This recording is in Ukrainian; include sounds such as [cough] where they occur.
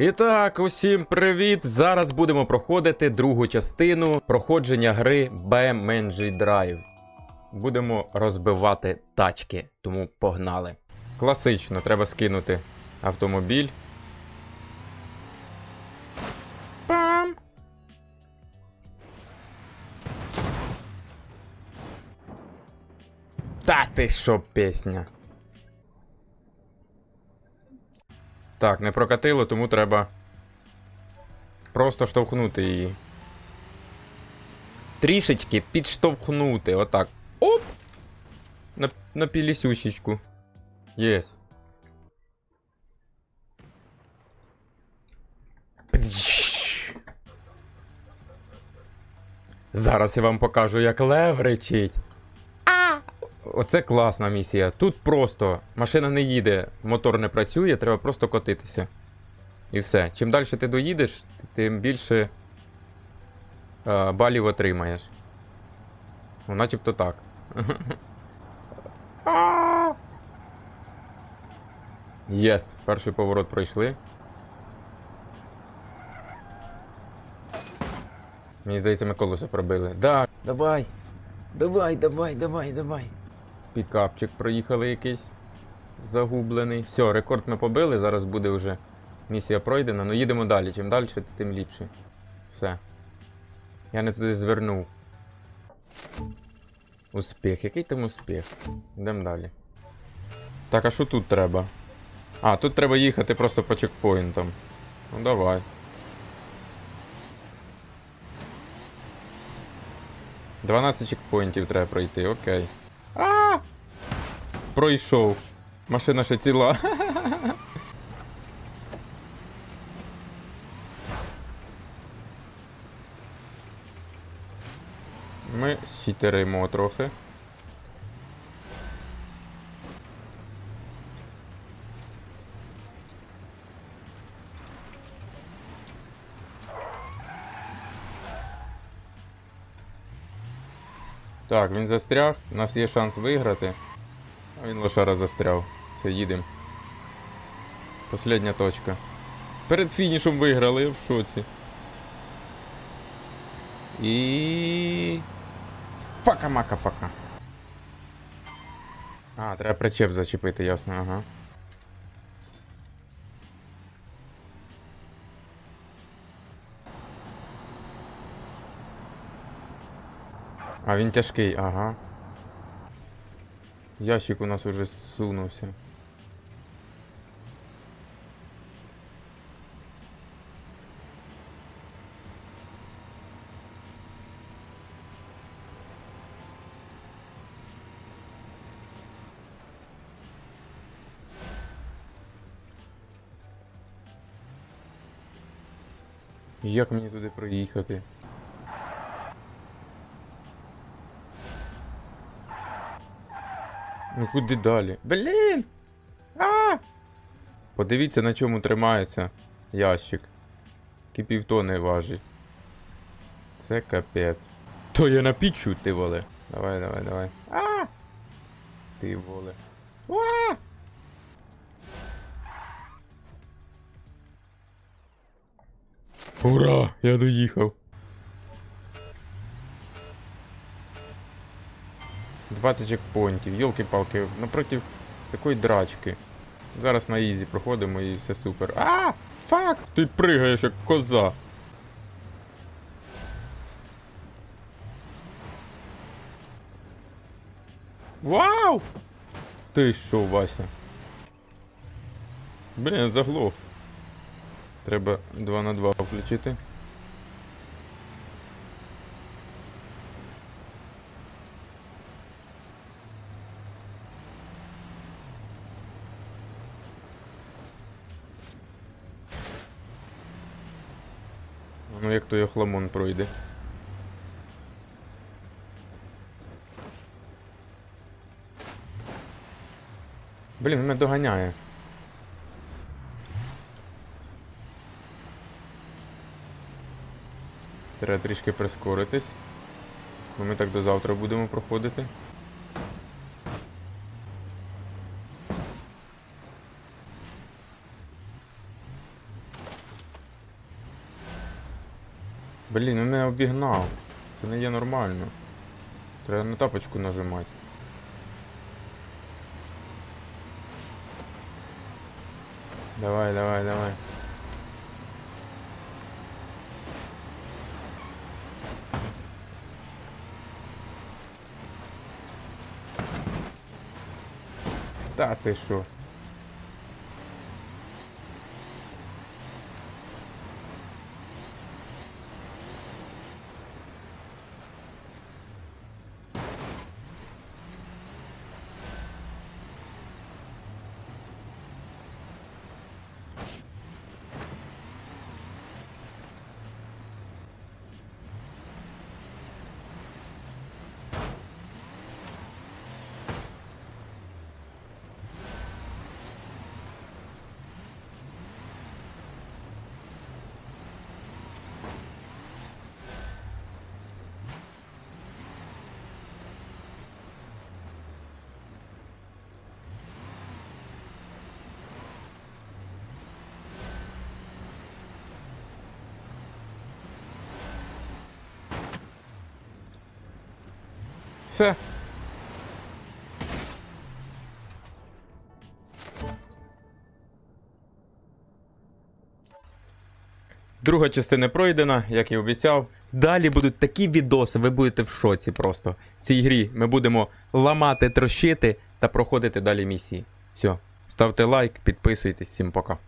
І так, усім привіт! Зараз будемо проходити другу частину проходження гри BMNG Drive. Будемо розбивати тачки, тому погнали. Класично, треба скинути автомобіль. Пам! Та ти що, пісня? Так, не прокатило, тому треба просто штовхнути її. Трішечки підштовхнути. Отак. Оп! На, на пілісюшечку. Єс. Зараз я вам покажу, як левричить. Оце класна місія. Тут просто машина не їде, мотор не працює, треба просто котитися. І все. Чим далі ти доїдеш, тим більше е, балів отримаєш. Ну, начебто так. [laughs] Єс, перший поворот пройшли. Мені здається, ми колесо пробили. Да, давай. Давай, давай, давай, давай. Пікапчик проїхали якийсь загублений. Все, рекорд ми побили, зараз буде вже місія пройдена. Ну їдемо далі. Чим далі, тим ліпше. Все. Я не туди звернув. Успіх. Який там успіх? Йдемо далі. Так, а що тут треба? А, тут треба їхати просто по чекпоінтам. Ну давай. Дванадцять чекпоінтів треба пройти, окей. Пройшов. Машина ще ціла. Ми щитеримо трохи. Так, він застряг. У нас є шанс виграти. Він лошара застряв. Все, їдемо. Последня точка. Перед фінішем виграли, в шоці. І. Фака-мака, фака. А, треба причеп зачепити, ясно, ага. А він тяжкий, ага. Ящик у нас уже сунувся. Як мені туди проїхати? Ну куди далі? Блін! А! Подивіться, на чому тримається ящик. Який півтони важить. Це капець. То я на пічу, ти воле. Давай, давай, давай. А! Ти воле. А! Ура! Я доїхав. 20 чекпоінтів, йолки-палки, напротив такої драчки. Зараз на ізі проходимо і все супер. А! Фак! Ти пригаєш як коза. Вау! Ти що, Вася? Блін, заглох. Треба 2 на 2 включити. Ну як той охламон пройде. Блін, мене доганяє. Треба трішки прискоритись. Бо ми так до завтра будемо проходити. Блін, він мене обігнав. Це не є нормально. Треба на тапочку нажимати. Давай, давай, давай. Та ти що? Все. Друга частина пройдена, як і обіцяв. Далі будуть такі відоси, ви будете в шоці просто. В цій грі ми будемо ламати, трощити та проходити далі місії. Все, ставте лайк, підписуйтесь, всім пока.